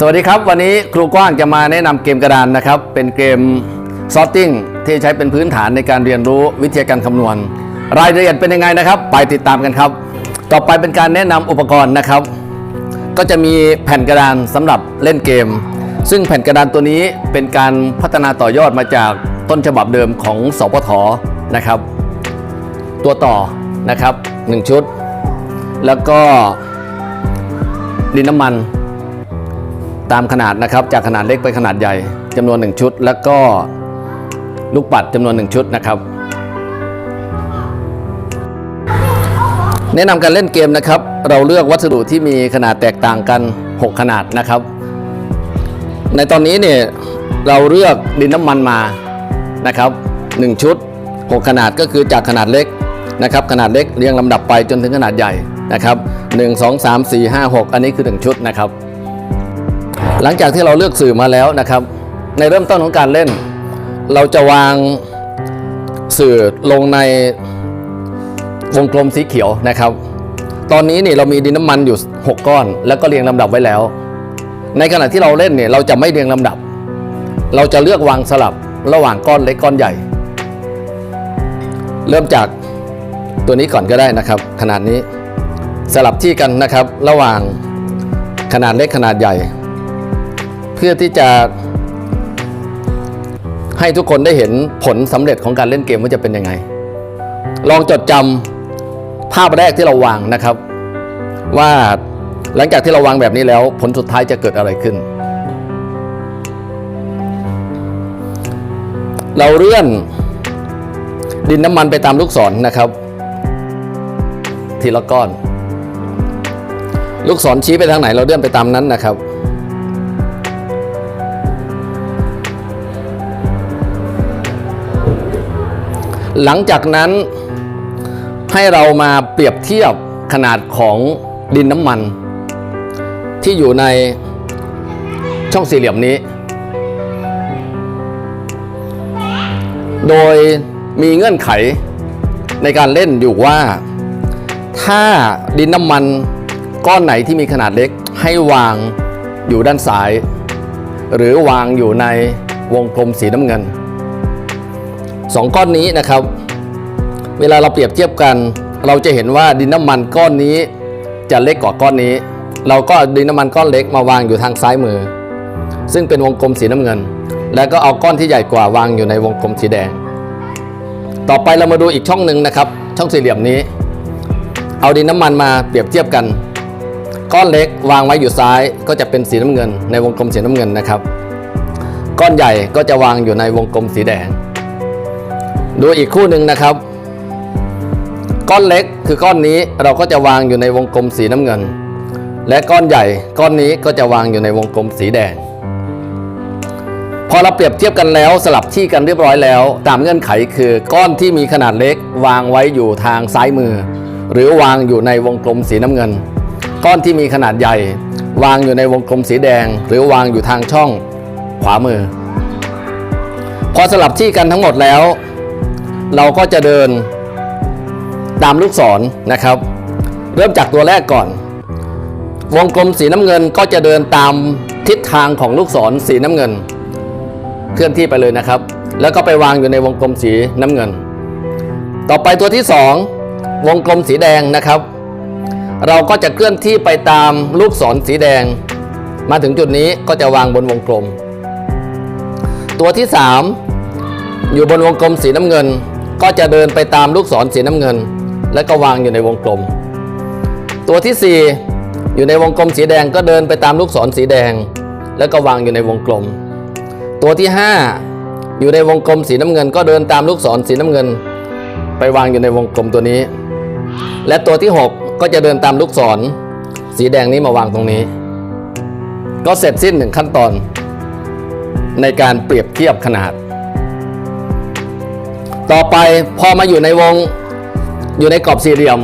สวัสดีครับ วันนี้ครูกว้างจะมาแนะนำเกมกระดานนะครับ เป็นเกม sorting ที่ใช้เป็นพื้นฐานในการเรียนรู้วิทยาการคำนวณ รายละเอียดเป็นยังไงนะครับ ไปติดตามกันครับ ต่อไปเป็นการแนะนำอุปกรณ์นะครับ ก็จะมีแผ่นกระดานสำหรับเล่นเกม ซึ่งแผ่นกระดานตัวนี้เป็นการพัฒนาต่อยอดมาจากต้นฉบับเดิมของสปทนะครับ ตัวต่อนะครับ 1 ชุด แล้วก็ดินน้ำมัน ตามขนาดนะครับ จากขนาดเล็กไปขนาดใหญ่จำนวน 1 ชุด แล้วก็ลูกปัดจำนวน 1 ชุดนะครับแนะนำการเล่นเกมนะครับ เราเลือกวัสดุที่มีขนาดแตกต่างกัน 6 ขนาดนะครับ ในตอนนี้เนี่ยเราเลือกดินน้ำมันมานะครับ 1 ชุด 6 ขนาดก็คือจากขนาดเล็กนะครับ ขนาดเล็กเรียงลำดับไปจนถึงขนาดใหญ่นะครับ 1 2 3 4 5 6 อันนี้คือ 1 ชุดนะครับ หลังจากที่เราเลือกสื่อมาแล้วนะครับ ในเริ่มต้นของการเล่น เราจะวางสื่อลงในวงกลมสีเขียวนะครับ ตอนนี้นี่เรามีดินน้ำมันอยู่ 6 ก้อน แล้วก็เรียงลำดับไว้แล้ว ในขณะที่เราเล่นเนี่ยเราจะไม่เรียงลำดับ เราจะเลือกวางสลับระหว่างก้อนเล็กก้อนใหญ่ เริ่มจากตัวนี้ก่อนก็ได้นะครับ ขนาดนี้สลับที่กันนะครับ ระหว่างขนาดเล็กขนาดใหญ่ เพื่อที่จะให้ทุกคนได้เห็นผลสำเร็จของการเล่นเกมว่าจะเป็นยังไง ลองจดจำภาพแรกที่เราวางนะครับ ว่าหลังจากที่เราวางแบบนี้แล้ว ผลสุดท้ายจะเกิดอะไรขึ้น เราเลื่อนดินน้ำมันไปตามลูกศรนนะครับ ทีละก้อน ลูกศรชี้ไปทางไหนเราเลื่อนไปตามนั้นนะครับ หลังจากนั้นให้เรามาเปรียบเทียบขนาดของดินน้ำมัน ที่อยู่ในช่องสี่เหลี่ยมนี้ โดยมีเงื่อนไขในการเล่นอยู่ว่า ถ้าดินน้ำมันก้อนไหนที่มีขนาดเล็กให้วางอยู่ด้านซ้าย หรือวางอยู่ในวงกลมสีน้ำเงิน สองก้อนนี้นะครับ เวลาเราเปรียบเทียบกัน เราจะเห็นว่าดินน้ำมันก้อนนี้จะเล็กกว่าก้อนนี้ เราก็ดินน้ำมันก้อนเล็กมาวางอยู่ทางซ้ายมือ ซึ่งเป็นวงกลมสีน้ำเงิน แล้วก็เอาก้อนที่ใหญ่กว่าวางอยู่ในวงกลมสีแดง ต่อไปเรามาดูอีกช่องหนึ่งนะครับ ช่องสี่เหลี่ยมนี้ เอาดินน้ำมันมาเปรียบเทียบกัน ก้อนเล็กวางไว้อยู่ซ้ายก็จะเป็นสีน้ำเงิน ในวงกลมสีน้ำเงินนะครับ ก้อนใหญ่ก็จะวางอยู่ในวงกลมสีแดง ดูอีกคู่หนึ่งนะครับ ก้อนเล็กคือก้อนนี้เราก็จะวางอยู่ในวงกลมสีน้ำเงิน และก้อนใหญ่ก้อนนี้ก็จะวางอยู่ในวงกลมสีแดง พอเราเปรียบเทียบกันแล้วสลับที่กันเรียบร้อยแล้ว ตามเงื่อนไขคือก้อนที่มีขนาดเล็ก วางไว้อยู่ทางซ้ายมือ หรือวางอยู่ในวงกลมสีน้ำเงิน ก้อนที่มีขนาดใหญ่ วางอยู่ในวงกลมสีแดง หรือวางอยู่ทางช่อง ขวามือ พอสลับที่กันทั้งหมดแล้ว เราก็จะเดินตามลูกศรนะครับ เริ่มจากตัวแรกก่อน วงกลมสีน้ำเงินก็จะเดินตามทิศทางของลูกศรสีน้ำเงิน เคลื่อนที่ไปเลยนะครับ แล้วก็ไปวางอยู่ในวงกลมสีน้ำเงิน ต่อไปตัวที่ 2 วงกลมสีแดงนะครับ เราก็จะเคลื่อนที่ไปตามลูกศรสีแดง มาถึงจุดนี้ก็จะวางบนวงกลม ตัวที่ 3 อยู่บนวงกลมสีน้ำเงิน ก็จะเดินไปตามลูกศรสีน้ำเงิน และก็วางอยู่ในวงกลม ตัวที่ 4 อยู่ในวงกลมสีแดงก็เดินไปตามลูกศรสีแดง แล้วก็วางอยู่ในวงกลม ตัวที่ 5 อยู่ในวงกลมสีน้ำเงิน ก็เดินตามลูกศรสีน้ำเงิน ไปวางอยู่ในวงกลมตัวนี้ และตัวที่ 6 ก็จะเดินตามลูกศร สีแดงนี้มาวางตรงนี้ ก็เสร็จสิ้นหนึ่งขั้นตอน ในการเปรียบเทียบขนาด ต่อไปพอมาอยู่ในวงอยู่ในกรอบสี่เหลี่ยม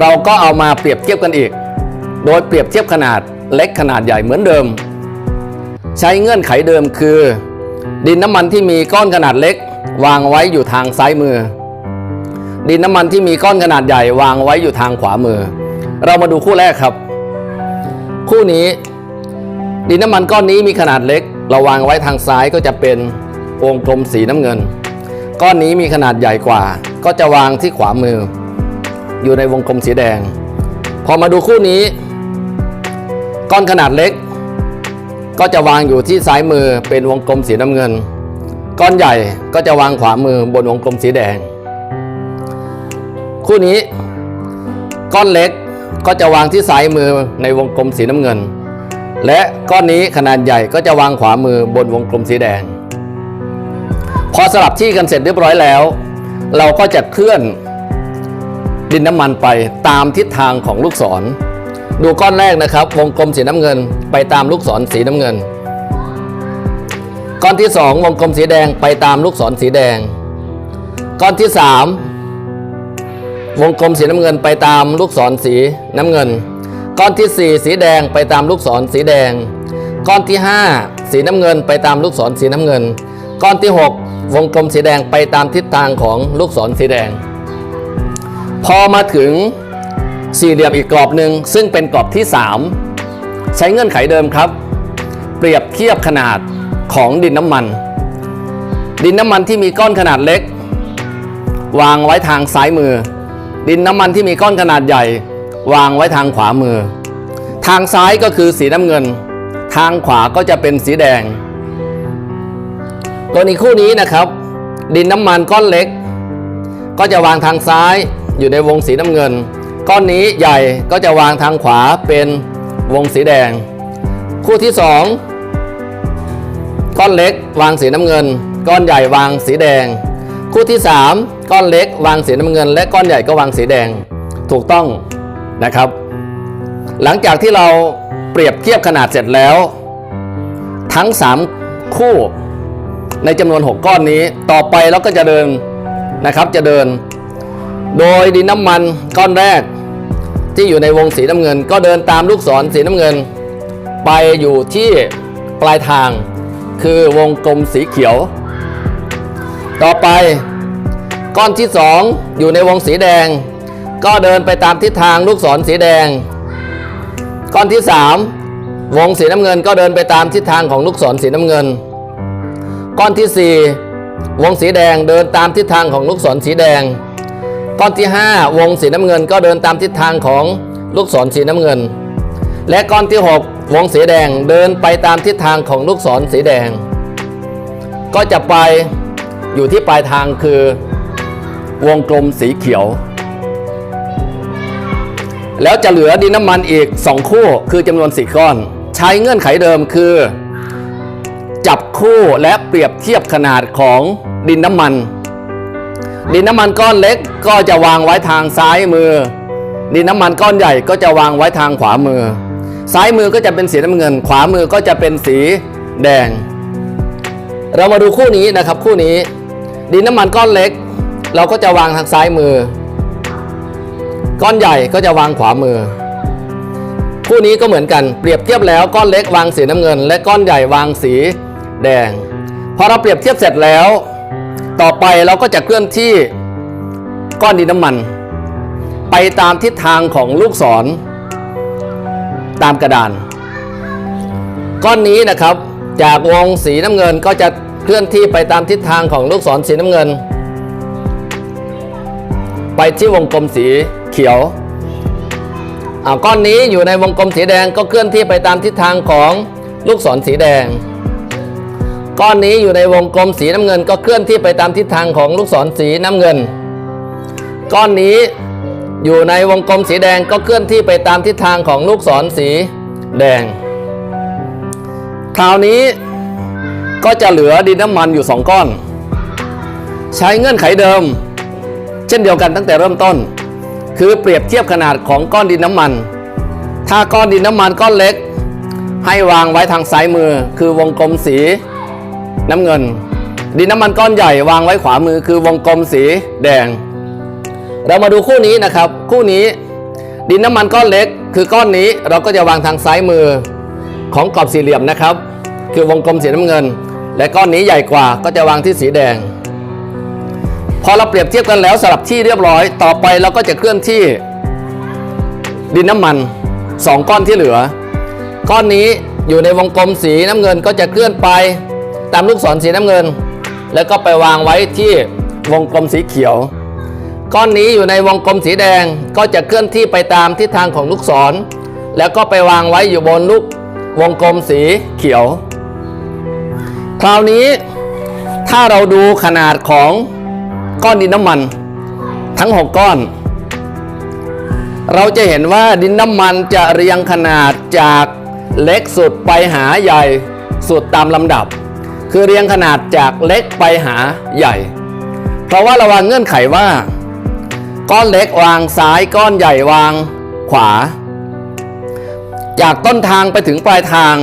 เราก็เอามาเปรียบเทียบกันอีก โดยเปรียบเทียบขนาดเล็กขนาดใหญ่เหมือนเดิม ใช้เงื่อนไขเดิมคือ ดินน้ำมันที่มีก้อนขนาดเล็ก วางไว้อยู่ทางซ้ายมือ ดินน้ำมันที่มีก้อนขนาดใหญ่ วางไว้อยู่ทางขวามือ เรามาดูคู่แรกครับ คู่นี้ ดินน้ำมันก้อนนี้มีขนาดเล็ก เราวางไว้ทางซ้ายก็จะเป็นวงกลมสีน้ำเงิน ก้อนนี้มีขนาดใหญ่กว่า ก็จะวางที่ขวามือ อยู่ในวงกลมสีแดง พอมาดูคู่นี้ ก้อนขนาดเล็ก ก็จะวางอยู่ที่ซ้ายมือเป็นวงกลมสีน้ำเงิน ก้อนใหญ่ก็จะวางขวามือบนวงกลมสีแดง คู่นี้ ก้อนเล็กก็จะวางที่ซ้ายมือในวงกลมสีน้ำเงิน และก้อนนี้ขนาดใหญ่ก็จะวางขวามือบนวงกลมสีแดง พอสลับที่กันเสร็จเรียบร้อยแล้ว เราก็จะเคลื่อนดินน้ำมันไปตามทิศทางของลูกศร ดูก้อนแรกนะครับ วงกลมสีน้ำเงินไปตามลูกศรสีน้ำเงิน ก้อนที่สองวงกลมสีแดงไปตามลูกศรสีแดง ก้อนที่สามวงกลมสีน้ำเงินไปตามลูกศรสีน้ำเงิน ก้อนที่สี่สีแดงไปตามลูกศรสีแดง ก้อนที่ห้าสีน้ำเงินไปตามลูกศรสีน้ำเงิน ก้อนที่หก วงกลมสีแดงไปตามทิศทางของลูกศรสีแดง พอมาถึงสี่เหลี่ยมอีกกรอบหนึ่งซึ่งเป็นกรอบที่ 3 ใช้เงื่อนไขเดิมครับ เปรียบเทียบขนาดของดินน้ำมัน ดินน้ำมันที่มีก้อนขนาดเล็ก วางไว้ทางซ้ายมือ ดินน้ำมันที่มีก้อนขนาดใหญ่ วางไว้ทางขวามือ ทางซ้ายก็คือสีน้ำเงิน ทางขวาก็จะเป็นสีแดง ตัวนี้คู่นี้นะครับ ดินน้ำมันก้อนเล็ก ก็จะวางทางซ้ายอยู่ในวงสีน้ำเงิน ก้อนนี้ใหญ่ก็จะวางทางขวาเป็นวงสีแดง คู่ที่สองก้อนเล็กวางสีน้ำเงิน ก้อนใหญ่วางสีแดง คู่ที่สามก้อนเล็กวางสีน้ำเงิน และก้อนใหญ่ก็วางสีแดงถูกต้องนะครับ หลังจากที่เราเปรียบเทียบขนาดเสร็จแล้ว ทั้ง 3 คู่ ในจำนวน 6 ก้อนนี้ ต่อไปเราก็จะเดินนะครับจะเดิน โดยดินน้ำมันก้อนแรก ที่อยู่ในวงสีน้ำเงิน ก็เดินตามลูกศรสีน้ำเงิน ไปอยู่ที่ปลายทาง คือวงกลมสีเขียว ต่อไปก้อนที่ 2 อยู่ในวงสีแดง ก็เดินไปตามทิศทางลูกศรสีแดง ก้อนที่ 3 วงสีน้ำเงินก็เดินไปตามทิศทางของลูกศรสีน้ำเงิน ก้อนที่ 4 วงสีแดงเดินตามทิศทางของลูกศรสีแดง ก้อนที่ 5 วงสีน้ำเงินก็เดินตามทิศทางของลูกศรสีน้ำเงิน และก้อนที่ 6 วงสีแดงเดินไปตามทิศทางของลูกศรสีแดง ก็จะไปอยู่ที่ปลายทางคือ วงกลมสีเขียว แล้วจะเหลือดินน้ำมันอีก 2 คู่คือจำนวน 4 ก้อน ใช้เงื่อนไขเดิมคือ จับคู่และเปรียบเทียบขนาดของดินน้ำมัน ดินน้ำมันก้อนเล็กก็จะวางไว้ทางซ้ายมือ ดินน้ำมันก้อนใหญ่ก็จะวางไว้ทางขวามือ ซ้ายมือก็จะเป็นสีน้ำเงิน ขวามือก็จะเป็นสีแดง เรามาดูคู่นี้นะครับคู่นี้ ดินน้ำมันก้อนเล็ก เราก็จะวางทางซ้ายมือ ก้อนใหญ่ก็จะวางขวามือคู่นี้ก็เหมือนกันเปรียบเทียบแล้วก้อนเล็กวางสีน้ำเงิน และก้อนใหญ่วางสี แดง พอเราเปรียบเทียบเสร็จแล้ว ต่อไปเราก็จะเคลื่อนที่ก้อนดินน้ำมัน ไปตามทิศทางของลูกศร ตามกระดาน ก้อนนี้นะครับจากวงสีน้ำเงินก็จะเคลื่อนที่ไปตามทิศทางของลูกศรสีน้ำเงิน ไปที่วงกลมสีเขียวอาก้อนนี้อยู่ในวงกลมสีแดงก็เคลื่อนที่ไปตามทิศทางของลูกศรสีแดง ก้อนนี้อยู่ในวงกลมสีน้ำเงินก็เคลื่อนที่ไปตามทิศทางของลูกศรสีน้ำเงิน ก้อนนี้อยู่ในวงกลมสีแดงก็เคลื่อนที่ไปตามทิศทางของลูกศรสีแดง คราวนี้ก็จะเหลือดินน้ำมันอยู่ 2 ก้อน ใช้เงื่อนไขเดิม เช่นเดียวกันตั้งแต่เริ่มต้น คือเปรียบเทียบขนาดของก้อนดินน้ำมัน ถ้าก้อนดินน้ำมันก้อนเล็ก ให้วางไว้ทางซ้ายมือ คือวงกลมสี น้ำเงิน ดินน้ำมันก้อนใหญ่วางไว้ขวามือคือวงกลมสีแดง เรามาดูคู่นี้นะครับ คู่นี้ ดินน้ำมันก้อนเล็ก คือก้อนนี้เราก็จะวางทางซ้ายมือของกรอบสี่เหลี่ยมนะครับ คือวงกลมสีน้ำเงิน และก้อนนี้ใหญ่กว่าก็จะวางที่สีแดง พอเราเปรียบเทียบกันแล้วสลับที่เรียบร้อย ต่อไปเราก็จะเคลื่อนที่ ดินน้ำมัน2ก้อนที่เหลือ ก้อนนี้อยู่ในวงกลมสีน้ำเงินก็จะเคลื่อนไป ตามลูกศรสีน้ำเงิน แล้วก็ไปวางไว้ที่วงกลมสีเขียว ก้อนนี้อยู่ในวงกลมสีแดงก็จะเคลื่อนที่ไปตามทิศทางของลูกศร แล้วก็ไปวางไว้อยู่บนลูกวงกลมสีเขียว คราวนี้ถ้าเราดูขนาดของก้อนดินน้ำมัน ทั้ง 6 ก้อน เราจะเห็นว่าดินน้ำมันจะเรียงขนาดจากเล็กสุดไปหาใหญ่สุดตามลำดับ คือเรียงขนาดจากเล็กไปหาใหญ่ เพราะว่าระวังเงื่อนไขว่า ก้อนเล็กวางซ้ายก้อนใหญ่วางขวา จากต้นทางไปถึงปลายทาง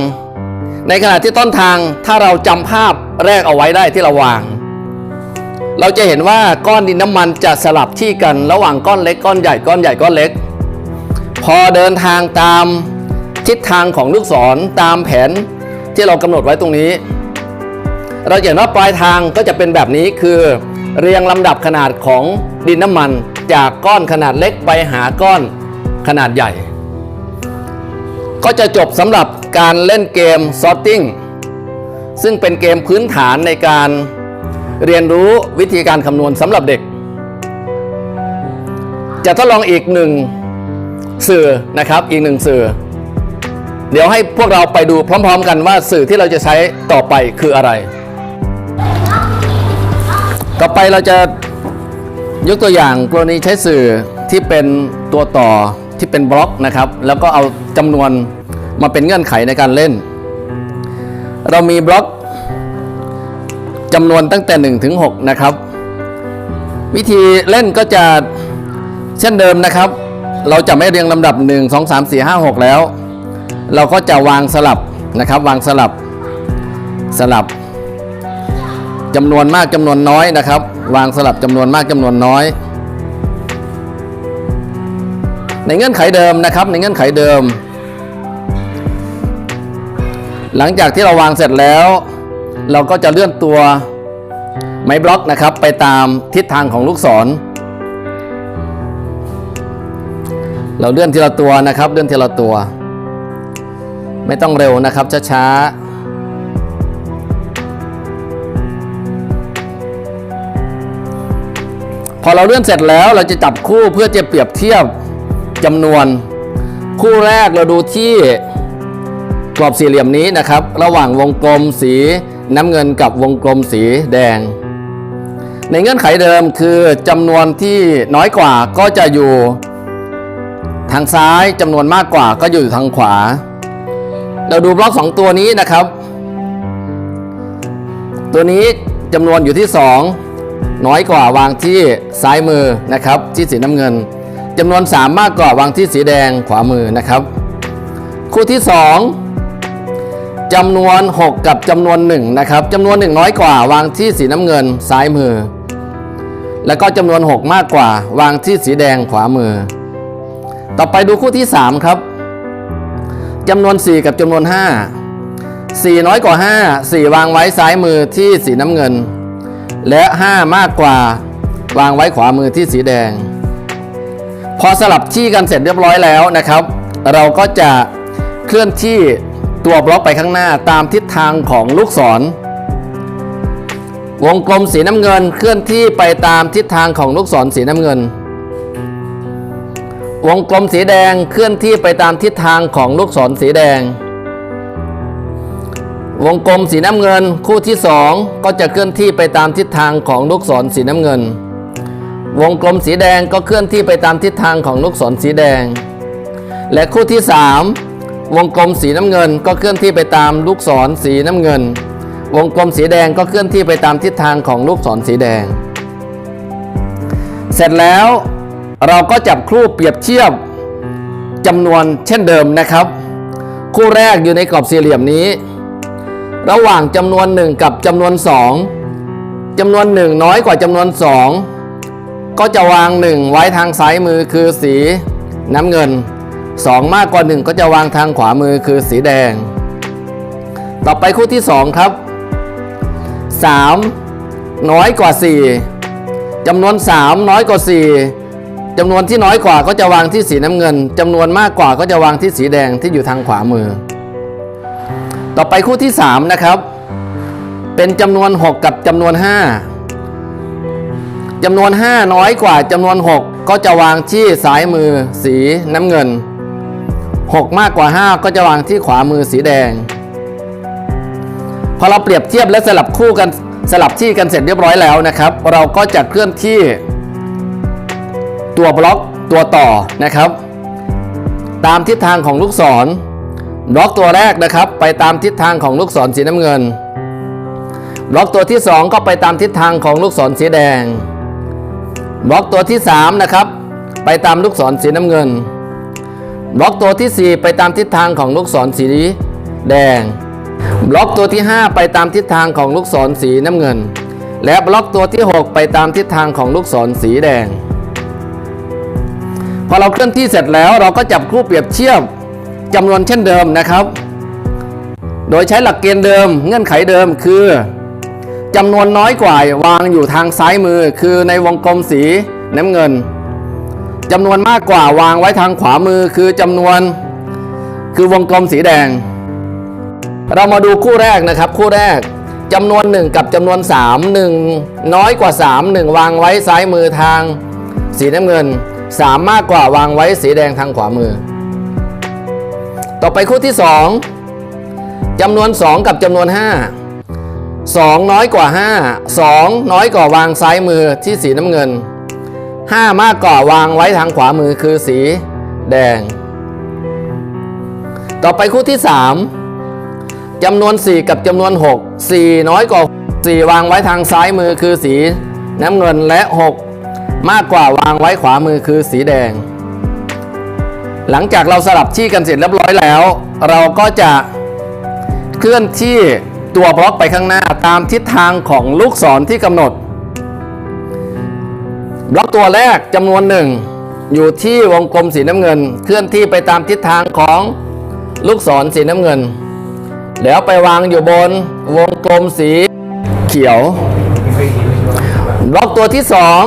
ในขณะที่ต้นทางถ้าเราจำภาพแรกเอาไว้ได้ที่เราวาง เราจะเห็นว่าก้อนดินน้ำมันจะสลับที่กันระหว่างก้อนเล็กก้อนใหญ่ก้อนใหญ่ก้อนเล็ก พอเดินทางตามทิศทางของลูกศรตามแผนที่เรากำหนดไว้ตรงนี้ เราจะเห็นว่าปลายทางก็จะเป็นแบบนี้คือ เรียงลำดับขนาดของดินน้ำมัน จากก้อนขนาดเล็กไปหาก้อนขนาดใหญ่ ก็จะจบสำหรับการเล่นเกม sorting ซึ่งเป็นเกมพื้นฐานในการเรียนรู้วิธีการคำนวณสำหรับเด็ก จะทดลองอีกหนึ่งสื่อนะครับอีกหนึ่งสื่อ เดี๋ยวให้พวกเราไปดูพร้อม ๆ กันว่าสื่อที่เราจะใช้ต่อไปคืออะไร ต่อไปเราจะยกตัวอย่างกรณีใช้สื่อที่เป็นตัวต่อที่เป็นบล็อกนะครับ แล้วก็เอาจำนวนมาเป็นเงื่อนไขในการเล่น เรามีบล็อกจำนวนตั้งแต่1ถึง6นะครับ วิธีเล่นก็จะเช่นเดิมนะครับ เราจะไม่เรียงลำดับ 1 2 3 4 5 6 แล้ว เราก็จะวางสลับนะครับ วางสลับสลับ จำนวนมากจำนวนน้อยนะครับ วางสลับจำนวนมากจำนวนน้อย ในเงื่อนไขเดิมนะครับ ในเงื่อนไขเดิม หลังจากที่เราวางเสร็จแล้ว เราก็จะเลื่อนตัวไม้บล็อกนะครับ ไปตามทิศทางของลูกศร เราเลื่อนทีละตัวนะครับ เลื่อนทีละตัว ไม่ต้องเร็วนะครับช้าๆ พอเราเลื่อนเสร็จแล้วเราจะจับคู่เพื่อจะเปรียบเทียบจำนวน คู่แรกเราดูที่กรอบสี่เหลี่ยมนี้นะครับ ระหว่างวงกลมสีน้ำเงินกับวงกลมสีแดง ในเงื่อนไขเดิมคือจำนวนที่น้อยกว่าก็จะอยู่ทางซ้ายจำนวนมากกว่าก็อยู่ทางขวา เราดูบล็อกสองตัวนี้นะครับ ตัวนี้จำนวนอยู่ที่ 2 น้อยกว่าวางที่ซ้ายมือนะครับที่สีน้ำเงินจำนวน 3 มากกว่าวางที่สีแดงขวามือนะครับ คู่ที่ 2จำนวน 6 กับจำนวน1นะครับจำนวน 1 น้อยกว่าวางที่สีน้ำเงินซ้ายมือ แล้วก็จำนวน 6 มากกว่าวางที่สีแดงขวามือ ต่อไปดูคู่ที่ 3 ครับจำนวน 4 กับจำนวน 5 4 น้อยกว่า 5 4 วางไว้ซ้ายมือที่สีน้ำเงิน และ 5 มากกว่าวางไว้ขวามือที่สีแดง พอสลับที่กันเสร็จเรียบร้อยแล้วนะครับ เราก็จะเคลื่อนที่ตัวบล็อกไปข้างหน้าตามทิศทางของลูกศร วงกลมสีน้ำเงินเคลื่อนที่ไปตามทิศทางของลูกศรสีน้ำเงิน วงกลมสีแดงเคลื่อนที่ไปตามทิศทางของลูกศรสีแดง วงกลมสีน้ำเงินคู่ที่ 2 ก็จะเคลื่อนที่ไปตามทิศทางของลูกศรสีน้ำเงิน วงกลมสีแดงก็เคลื่อนที่ไปตามทิศทางของลูกศรสีแดง และคู่ที่ 3 วงกลมสีน้ำเงินก็เคลื่อนที่ไปตามลูกศรสีน้ำเงิน วงกลมสีแดงก็เคลื่อนที่ไปตามทิศทางของลูกศรสีแดง เสร็จแล้วเราก็จับคู่เปรียบเทียบจำนวนเช่นเดิมนะครับ คู่แรกอยู่ในกรอบสี่เหลี่ยมนี้ ระหว่างจำนวน 1 กับจำนวน 2จำนวน 1 น้อยกว่าจำนวน 2 ก็จะวาง 1 ไว้ทางซ้ายมือคือสีน้ำเงิน 2 มากกว่า 1 ก็จะวางทางขวามือคือสีแดง ต่อไปคู่ที่ 2 ครับ 3 น้อยกว่า 4จำนวน 3 น้อยกว่า 4จำนวนที่น้อยกว่าก็จะวางที่สีน้ำเงินจำนวนมากกว่าก็จะวางที่สีแดงที่อยู่ทางขวามือ ต่อไปคู่ที่ 3 นะครับ เป็นจำนวน 6 กับจำนวน 5จำนวน 5 น้อยกว่าจำนวน 6 ก็จะวางที่ซ้ายมือสีน้ำเงิน 6 มากกว่า 5 ก็จะวางที่ขวามือสีแดง พอเราเปรียบเทียบและสลับคู่กันสลับที่กันเสร็จเรียบร้อยแล้วนะครับ เราก็จะเคลื่อนที่ ตัวบล็อกตัวต่อนะครับ ตามทิศทางของลูกศร บล็อกตัวแรกนะครับไปตามทิศทางของลูกศรสีน้ำเงินบล็อกตัวที่ 2 ก็ไปตามทิศทางของลูกศรสีแดงบล็อกตัวที่ 3 นะครับ ไปตามลูกศรสีน้ำเงินบล็อกตัวที่ 4 ไปตามทิศทางของลูกศรสีแดงบล็อกตัวที่ 5 ไปตามทิศทางของลูกศรสีน้ำเงิน และบล็อกตัวที่ 6 ไปตามทิศทางของลูกศรสีแดง พอเราเคลื่อนที่เสร็จแล้วเราก็จับคู่เปรียบเทียบ จำนวนเช่นเดิมนะครับ โดยใช้หลักเกณฑ์เดิมเงื่อนไขเดิมคือจำนวนน้อยกว่าวางอยู่ทางซ้ายมือ คือในวงกลมสีน้ำเงินจำนวนมากกว่าวางไว้ทางขวามือคือจำนวน คือวงกลมสีแดง เรามาดูคู่แรกนะครับ คู่แรกจำนวน 1 กับจำนวน 3 1 น้อยกว่า 3 1 วางไว้ซ้ายมือทางสีน้ำเงิน 3 มากกว่าวางไว้สีแดงทางขวามือ ต่อไปคู่ที่ 2จำนวน 2 กับจำนวน 5 2 น้อยกว่า 5 2 น้อยกว่าวางซ้ายมือที่สีน้ำเงิน 5 มากกว่าวางไว้ทางขวามือคือสีแดง ต่อไปคู่ที่ 3จำนวน 4 กับจำนวน 6 4 น้อยกว่า 4 วางไว้ทางซ้ายมือคือสีน้ำเงินและ 6 มากกว่าวางไว้ขวามือคือสีแดง หลังจากเราสลับที่กันเสร็จเรียบร้อยแล้ว เราก็จะเคลื่อนที่ตัวบล็อกไปข้างหน้าตามทิศทางของลูกศรที่กำหนด บล็อกตัวแรกจำนวนหนึ่งอยู่ที่วงกลมสีน้ำเงิน เคลื่อนที่ไปตามทิศทางของลูกศรสีน้ำเงิน แล้วไปวางอยู่บนวงกลมสีเขียว บล็อกตัวที่สอง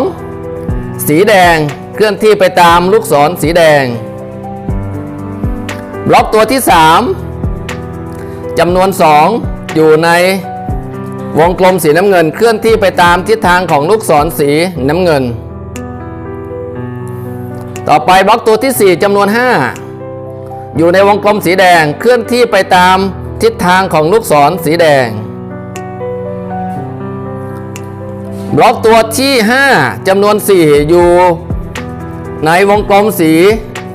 สีแดงเคลื่อนที่ไปตามลูกศรสีแดง ล็อกตัวที่สามจำนวนสองอยู่ในวงกลมสีน้ำเงินเคลื่อนที่ไปตามทิศทางของลูกศรสีน้ำเงิน ต่อไปบล็อกตัวที่ 4จำนวน 5 อยู่ในวงกลมสีแดงเคลื่อนที่ไปตามทิศทางของลูกศรสีแดง บล็อกตัวที่ 5จำนวน 4 อยู่ในวงกลมสี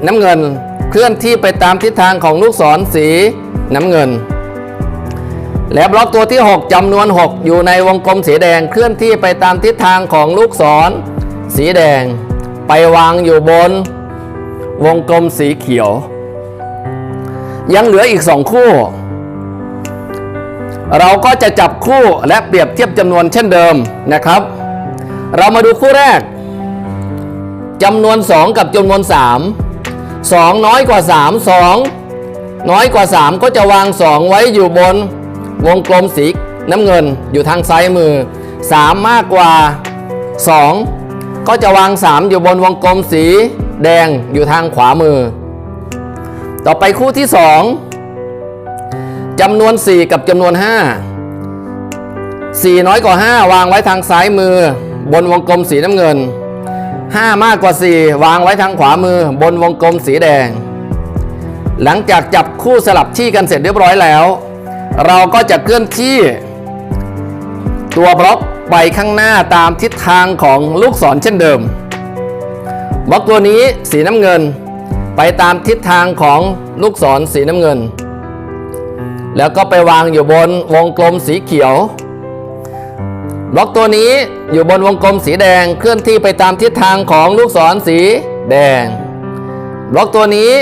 น้ำเงิน เคลื่อนที่ไปตามทิศทางของลูกศรสีน้ำเงิน และบล็อกตัวที่ 6จำนวน 6 อยู่ในวงกลมสีแดงเคลื่อนที่ไปตามทิศทางของลูกศร สีแดง ไปวางอยู่บน วงกลมสีเขียว ยังเหลืออีก 2 คู่ เราก็จะจับคู่และเปรียบเทียบจำนวนเช่นเดิมนะครับ เรามาดูคู่แรกจำนวน 2 กับจำนวน 3 2 น้อยกว่า 3 2 น้อยกว่า 3 ก็จะวาง 2 ไว้อยู่บนวงกลมสีน้ำเงินอยู่ทางซ้ายมือ 3 มากกว่า 2 ก็จะวาง 3 อยู่บนวงกลมสีแดงอยู่ทางขวามือ ต่อไปคู่ที่ 2จำนวน 4 กับจำนวน 5 4 น้อยกว่า 5 วางไว้ทางซ้ายมือ บนวงกลมสีน้ำเงิน 5 มากกว่า 4 วางไว้ทางขวามือบนวงกลมสีแดง หลังจากจับคู่สลับที่กันเสร็จเรียบร้อยแล้ว เราก็จะเคลื่อนที่ ตัวบล็อกไปข้างหน้าตามทิศทางของลูกศรเช่นเดิมบล็อกตัวนี้สีน้ำเงิน ไปตามทิศทางของลูกศรสีน้ำเงิน แล้วก็ไปวางอยู่บนวงกลมสีเขียว บล็อกตัวนี้อยู่บนวงกลมสีแดงเคลื่อนที่ไปตามทิศทางของลูกศรสีแดง บล็อกตัวนี้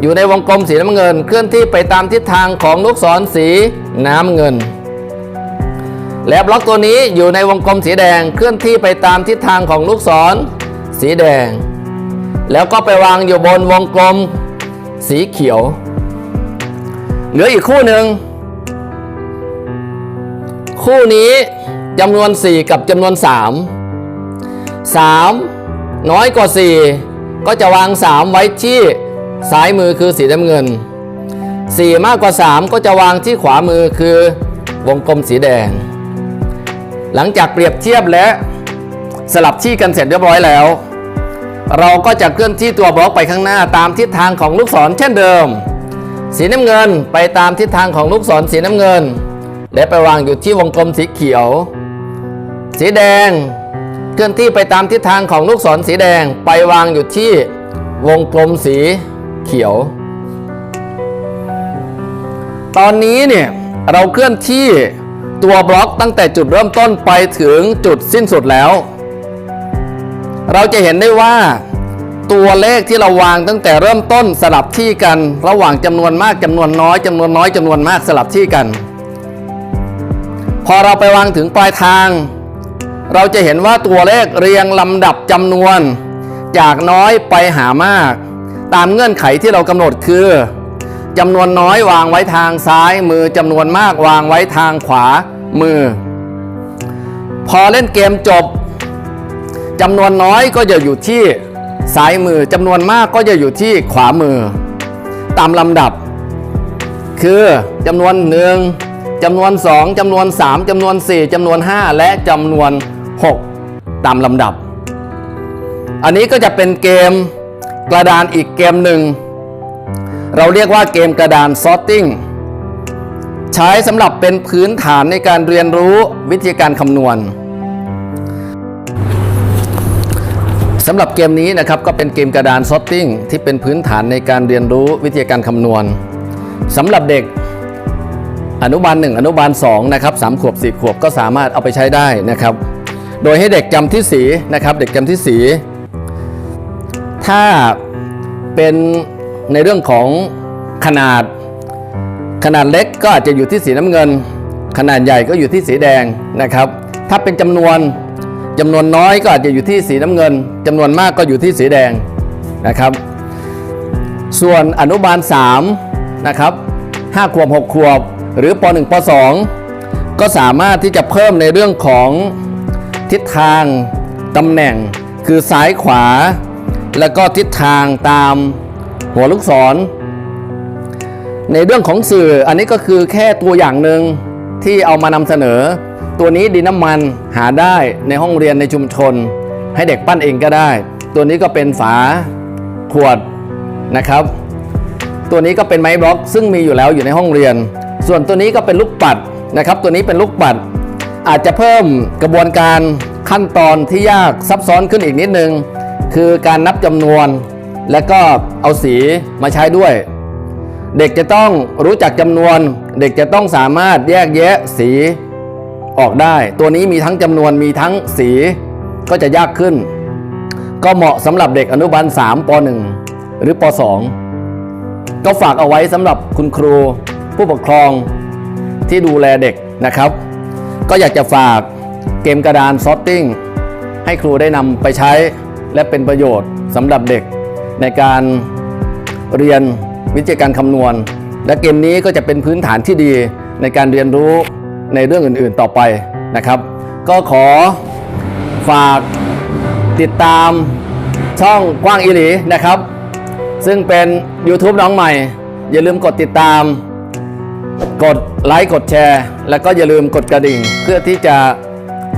อยู่ในวงกลมสีน้ำเงิน เคลื่อนที่ไปตามทิศทางของลูกศรสีน้ำเงิน และบล็อกตัวนี้อยู่ในวงกลมสีแดงเคลื่อนที่ไปตามทิศทางของลูกศร สีแดง แล้วก็ไปวางอยู่บนวงกลมสีเขียว เหลืออีกคู่หนึ่งคู่นี้ จำนวน 4 กับจำนวน 3 3 น้อยกว่า 4 ก็จะวาง 3 ไว้ที่ซ้ายมือคือสีน้ำเงิน 4 มากกว่า 3 ก็จะวางที่ขวามือคือวงกลมสีแดง หลังจากเปรียบเทียบและสลับที่กันเสร็จเรียบร้อยแล้ว เราก็จะเคลื่อนที่ตัวบล็อกไปข้างหน้าตามทิศทางของลูกศรเช่นเดิม สีน้ำเงินไปตามทิศทางของลูกศรสีน้ำเงิน และไปวางอยู่ที่วงกลมสีเขียว สีแดง เคลื่อนที่ไปตามทิศทางของลูกศรสีแดงไปวางอยู่ที่วงกลมสีเขียว ตอนนี้เนี่ยเราเคลื่อนที่ตัวบล็อกตั้งแต่จุดเริ่มต้นไปถึงจุดสิ้นสุดแล้ว เราจะเห็นได้ว่าตัวเลขที่เราวางตั้งแต่เริ่มต้นสลับที่กันระหว่างจำนวนมากจำนวนน้อยจำนวนน้อยจำนวนมากสลับที่กัน พอเราไปวางถึงปลายทาง เราจะเห็นว่าตัวเลขเรียงลำดับจำนวน จากน้อยไปหามาก ตามเงื่อนไขที่เรากำหนดคือจำนวนน้อยวางไว้ทางซ้ายมือจำนวนมากวางไว้ทางขวามือ พอเล่นเกมจบจำนวนน้อยก็จะอยู่ที่ซ้ายมือจำนวนมากก็จะอยู่ที่ขวามือ ตามลำดับ คือจำนวนหนึ่งจำนวนสองจำนวนสามจำนวนสี่จำนวนห้าและจำนวน หกตามลำดับ อันนี้ก็จะเป็นเกมกระดานอีกเกมหนึ่ง เราเรียกว่าเกมกระดาน sorting ใช้สำหรับเป็นพื้นฐานในการเรียนรู้วิธีการคำนวณสำหรับเกมนี้นะครับก็เป็นเกมกระดาน sorting ที่เป็นพื้นฐานในการเรียนรู้วิธีการคำนวณสำหรับเด็กอนุบาล 1 อนุบาล2นะครับ3ขวบ 4 ขวบก็สามารถเอาไปใช้ได้นะครับ โดยให้เด็กจำที่สีนะครับ เด็กจำที่สี ถ้าเป็นในเรื่องของขนาด ขนาดเล็กก็อาจจะอยู่ที่สีน้ำเงิน ขนาดใหญ่ก็อยู่ที่สีแดงนะครับ ถ้าเป็นจำนวนจำนวนน้อยก็อาจจะอยู่ที่สีน้ำเงินจำนวนมากก็อยู่ที่สีแดงนะครับ ส่วนอนุบาล3นะครับ5ขวบ 6 ขวบ หรือป .1 ป .2 ก็สามารถที่จะเพิ่มในเรื่องของ ทิศทางตำแหน่งคือซ้ายขวา แล้วก็ทิศทางตามหัวลูกศร ในเรื่องของสื่ออันนี้ก็คือแค่ตัวอย่างหนึ่งที่เอามานำเสนอ ตัวนี้ดินน้ำมันหาได้ในห้องเรียนในชุมชน ให้เด็กปั้นเองก็ได้ ตัวนี้ก็เป็นฝาขวดนะครับ ตัวนี้ก็เป็นไม้บล็อกซึ่งมีอยู่แล้วอยู่ในห้องเรียน ส่วนตัวนี้ก็เป็นลูกปัดนะครับ ตัวนี้เป็นลูกปัด อาจจะเพิ่มกระบวนการขั้นตอนที่ยากซับซ้อนขึ้นอีกนิดนึง คือการนับจำนวน และก็เอาสีมาใช้ด้วย เด็กจะต้องรู้จักจำนวน เด็กจะต้องสามารถแยกแยะสีออกได้ ตัวนี้มีทั้งจำนวนมีทั้งสีก็จะยากขึ้น ก็เหมาะสำหรับเด็กอนุบาล 3ป .1 หรือป .2 ก็ฝากเอาไว้สำหรับคุณครูผู้ปกครองที่ดูแลเด็กนะครับ ก็อยากจะฝากเกมกระดานซอตติ้งให้ครูได้นำไปใช้และเป็นประโยชน์สำหรับเด็ก ในการเรียนวิธีการคำนวณ และเกมนี้ก็จะเป็นพื้นฐานที่ดีในการเรียนรู้ในเรื่องอื่นๆต่อไปนะครับ ก็ขอฝากติดตามช่องกว้างอิหลีนะครับ ซึ่งเป็น YouTube น้องใหม่ อย่าลืมกดติดตาม กดไลค์กดแชร์ แล้วก็อย่าลืมกดกระดิ่ง เพื่อที่จะ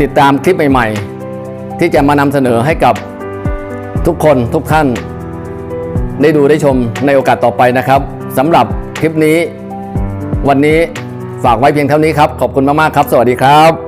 ติดตามคลิปใหม่ ๆ ที่จะมานำเสนอให้กับทุกคนทุกท่าน ได้ดูได้ชมในโอกาสต่อไปนะครับสำหรับคลิปนี้ วันนี้ฝากไว้เพียงเท่านี้ครับ ขอบคุณมาก ๆ ครับ สวัสดีครับ